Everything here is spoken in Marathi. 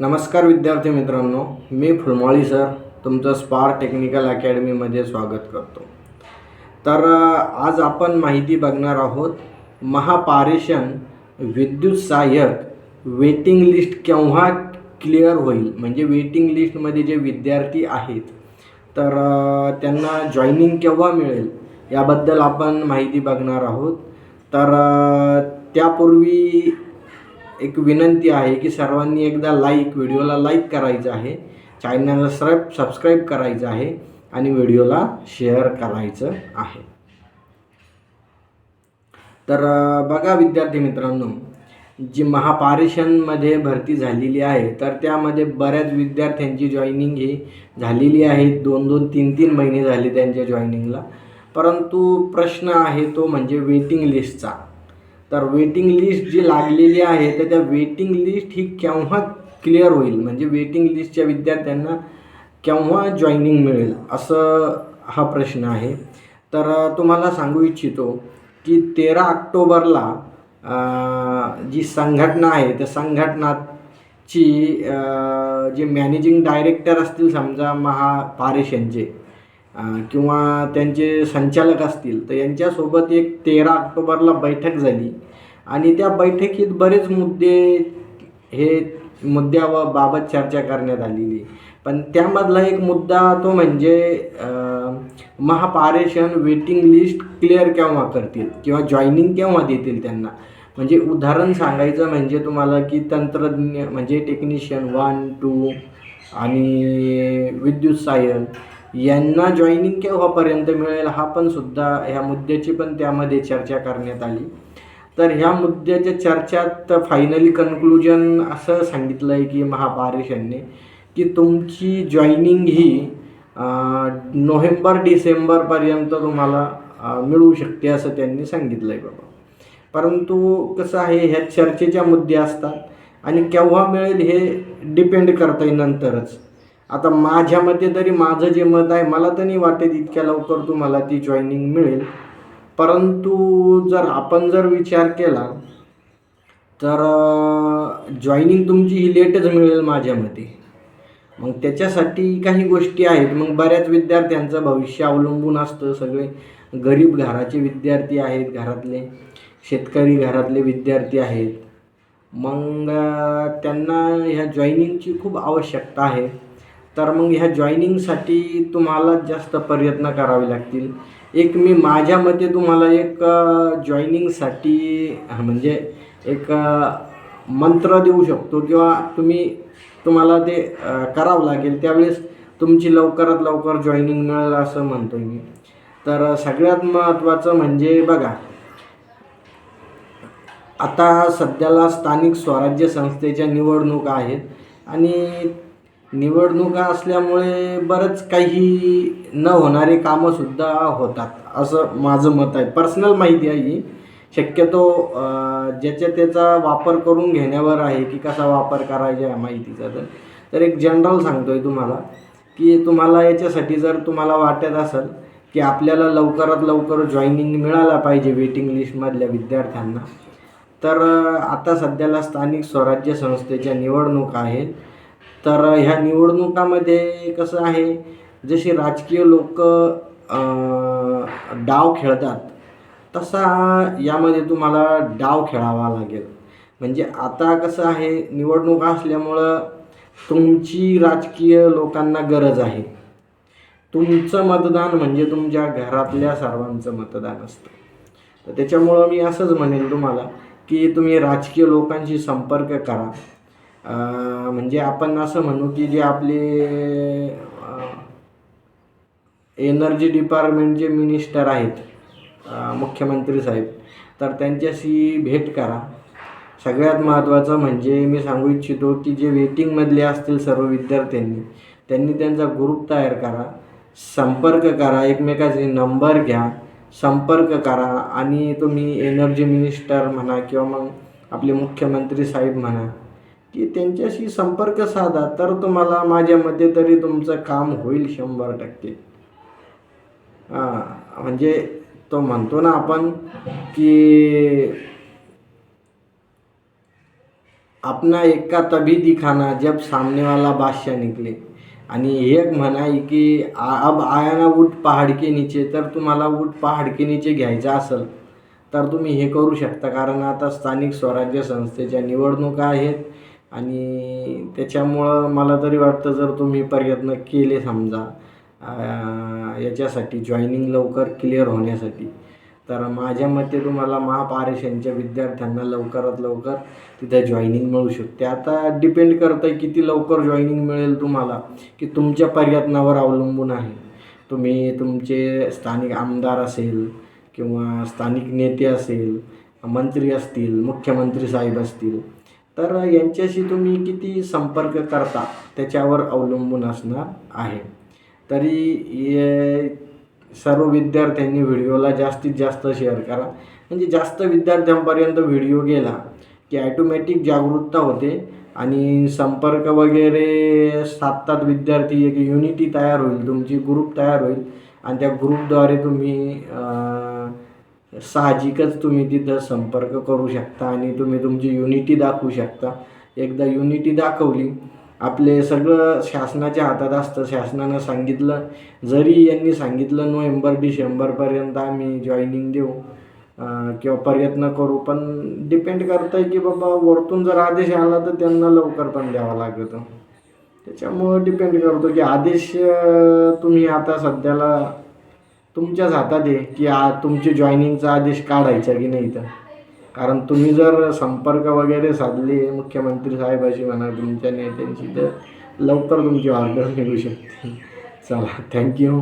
नमस्कार विद्यार्थी मित्रांनो मी फुलमाळी सर तुमचं स्पार टेक्निकल अकॅडमीमध्ये स्वागत करतो. तर आज आपण माहिती बघणार आहोत महापारेषण विद्युत सहाय्यक वेटिंग लिस्ट केव्हा क्लिअर होईल? म्हणजे वेटिंग लिस्टमध्ये जे विद्यार्थी आहेत तर त्यांना जॉईनिंग केव्हा मिळेल? याबद्दल आपण माहिती बघणार आहोत. तर त्यापूर्वी एक विनंती आहे की सर्वांनी एकदा लाईक व्हिडिओला लाईक करायचं आहे. चॅनलला सब सबस्क्राईब करायचं आहे आणि व्हिडिओला शेअर करायचं आहे. तर बघा विद्यार्थी मित्रांनो जी महापारेषणमध्ये भरती झालेली आहे तर त्यामध्ये बऱ्याच विद्यार्थ्यांची जॉईनिंग ही झालेली आहे. दोन दोन तीन तीन महिने झाले त्यांच्या जॉईनिंगला परंतु प्रश्न आहे तो म्हणजे वेटिंग लिस्टचा तर वेटिंग लिस्ट जी लागलेली आहे तर त्या वेटिंग लिस्ट ही केव्हा क्लिअर होईल? म्हणजे वेटिंग लिस्टच्या विद्यार्थ्यांना केव्हा जॉईनिंग मिळेल? असं हा प्रश्न आहे. तर तुम्हाला सांगू इच्छितो की तेरा ऑक्टोबरला जी संघटना आहे त्या संघटनाची जे मॅनेजिंग डायरेक्टर असतील समजा महापारेषणचे यांचे किंवा त्यांचे संचालक असतील तर यांच्यासोबत एक तेरा ऑक्टोबरला बैठक झाली. आणि त्या बैठकीत बरेच मुद्दे हे मुद्द्यावर बाबत चर्चा करण्यात आलेली. पण त्यामधला एक मुद्दा तो म्हणजे महापारेषण वेटिंग लिस्ट क्लिअर केव्हा करतील? किंवा जॉईनिंग केव्हा देतील त्यांना? म्हणजे उदाहरण सांगायचं म्हणजे तुम्हाला की तंत्रज्ञ म्हणजे टेक्निशियन वन टू आणि विद्युत सायन यांना जॉईनिंग केव्हापर्यंत मिळेल हा पण सुद्धा ह्या मुद्द्याची पण त्यामध्ये चर्चा करण्यात आली. तर ह्या मुद्द्याच्या चर्चात फायनली कन्क्लुजन असं सांगितलं आहे की महापारेषणने की तुमची जॉईनिंग ही नोव्हेंबर डिसेंबरपर्यंत तुम्हाला मिळू शकते असं त्यांनी सांगितलं आहे बाबा. परंतु कसं आहे ह्या चर्चेच्या मुद्दे असतात आणि केव्हा मिळेल हे डिपेंड करता येईल नंतरच. आता माझ्या मते तरी माझं जे मत आहे मला तर नाही वाटत इतक्या लवकर तुम्हाला ती जॉईनिंग मिळेल. परंतु जर आपण जर विचार केला तर जॉईनिंग तुमची ही लेटच मिळेल माझ्या मते. मग त्याच्यासाठी काही गोष्टी आहेत. मग बऱ्याच विद्यार्थ्यांचं भविष्य अवलंबून असतं. सगळे गरीब घराचे विद्यार्थी आहेत घरातले शेतकरी घरातले विद्यार्थी आहेत. मग त्यांना ह्या जॉईनिंगची खूप आवश्यकता आहे. तर मग ह्या जॉईनिंगसाठी तुम्हाला जास्त प्रयत्न करावे लागतील. एक मी माझ्या मते तुम्हाला एक जॉईनिंगसाठी म्हणजे एक मंत्र देऊ शकतो किंवा तुम्ही तुम्हाला ते करावं लागेल. त्यावेळेस तुमची लवकरात लवकर जॉईनिंग मिळेल असं म्हणतो मी. तर सगळ्यात महत्त्वाचं म्हणजे बघा आता सध्याला स्थानिक स्वराज्य संस्थेच्या निवडणुका आहेत आणि निवडणुका असल्यामुळे बरंच काही न होणारे कामंसुद्धा होतात असं माझं मत आहे. पर्सनल माहिती आहे ही. शक्यतो ज्याच्या त्याचा वापर करून घेण्यावर आहे की कसा वापर करायचा या माहितीचा. तर तर एक जनरल सांगतो आहे तुम्हाला की तुम्हाला याच्यासाठी जर तुम्हाला वाटत असेल की आपल्याला लवकरात लवकर जॉईनिंग मिळायला पाहिजे वेटिंग लिस्टमधल्या विद्यार्थ्यांना तर आता सध्याला स्थानिक स्वराज्य संस्थेच्या निवडणुका आहेत. तर ह्या निवडणुकामध्ये कसं आहे जसे राजकीय लोक डाव खेळतात तसा यामध्ये तुम्हाला डाव खेळावा लागेल. म्हणजे आता कसं आहे निवडणुका असल्यामुळं तुमची राजकीय लोकांना गरज आहे. तुमचं मतदान म्हणजे तुमच्या घरातल्या सर्वांचं मतदान असतं. तर त्याच्यामुळं मी असंच म्हणेन तुम्हाला की तुम्ही राजकीय लोकांशी संपर्क करा. म्हणजे आपण असं म्हणू की जे आपले एनर्जी डिपार्टमेंटचे मिनिस्टर आहेत मुख्यमंत्री साहेब तर त्यांच्याशी भेट करा. सगळ्यात महत्त्वाचं म्हणजे मी सांगू इच्छितो की जे वेटिंगमधले असतील सर्व विद्यार्थ्यांनी त्यांनी त्यांचा ग्रुप तयार करा. संपर्क करा एकमेकाचे नंबर घ्या संपर्क करा आणि तुम्ही एनर्जी मिनिस्टर म्हणा किंवा मग आपले मुख्यमंत्री साहेब म्हणा की त्यांच्याशी संपर्क साधा तर तुम्हाला माझ्या मते तरी तुमचं काम होईल शंभर टक्के. हां म्हणजे तो म्हणतो ना आपण की अपना एका तभी दिखाना जब सामने वाला बादशाह निकले. आणि एक म्हणाय की आ- अब आया ना ऊट पहाड के नीचे तर तुम्हाला ऊट पहाड के नीचे घ्यायचं असेल तर तुम्ही हे करू शकता. कारण आता स्थानिक स्वराज्य संस्थेच्या निवडणुका आहेत. आणि त्याच्यामुळं मला तरी वाटतं जर तुम्ही प्रयत्न केले समजा याच्यासाठी जॉईनिंग लवकर क्लिअर होण्यासाठी तर माझ्या मते तुम्हाला महापारेषणच्या विद्यार्थ्यांना लवकरात लवकर तिथे जॉईनिंग मिळू शकते. आता डिपेंड करतं आहे किती लवकर जॉईनिंग मिळेल तुम्हाला की तुमच्या प्रयत्नावर अवलंबून आहे. तुम्ही तुमचे स्थानिक आमदार असेल किंवा स्थानिक नेते असेल मंत्री असतील मुख्यमंत्री साहेब असतील तर यांच्याशी तुम्ही किती संपर्क करता? त्याच्यावर अवलंबून असणार आहे. तरी सर्व विद्यार्थ्यांनी व्हिडिओला जास्तीत जास्त शेअर करा. म्हणजे जास्त विद्यार्थ्यांपर्यंत व्हिडिओ गेला की ॲटोमॅटिक जागरूकता होते आणि संपर्क वगैरे साधतात विद्यार्थी. एक युनिटी तयार होईल तुमची ग्रुप तयार होईल आणि त्या ग्रुपद्वारे तुम्ही साहजिकच तुम्ही तिथं संपर्क करू शकता आणि तुम्ही तुमची युनिटी दाखवू शकता. एकदा युनिटी दाखवली आपले सगळं शासनाच्या हातात असतं. शासनानं सांगितलं जरी यांनी सांगितलं नोव्हेंबर डिसेंबरपर्यंत आम्ही जॉईनिंग देऊ किंवा प्रयत्न करू पण डिपेंड करतं आहे की बाबा वरतून जर आदेश आला तर त्यांना लवकर पण द्यावा लागतं. त्याच्यामुळं डिपेंड करतो की आदेश तुम्ही आता सध्याला तुमच्याच हातात आहे की आ तुमची जॉईनिंगचा आदेश काढायचा की नाही तर कारण तुम्ही जर संपर्क वगैरे साधले मुख्यमंत्री साहेबाशी म्हणा तुमच्या नेत्यांशी तर लवकर तुमची ऑर्डर मिळू शकते. चला थँक्यू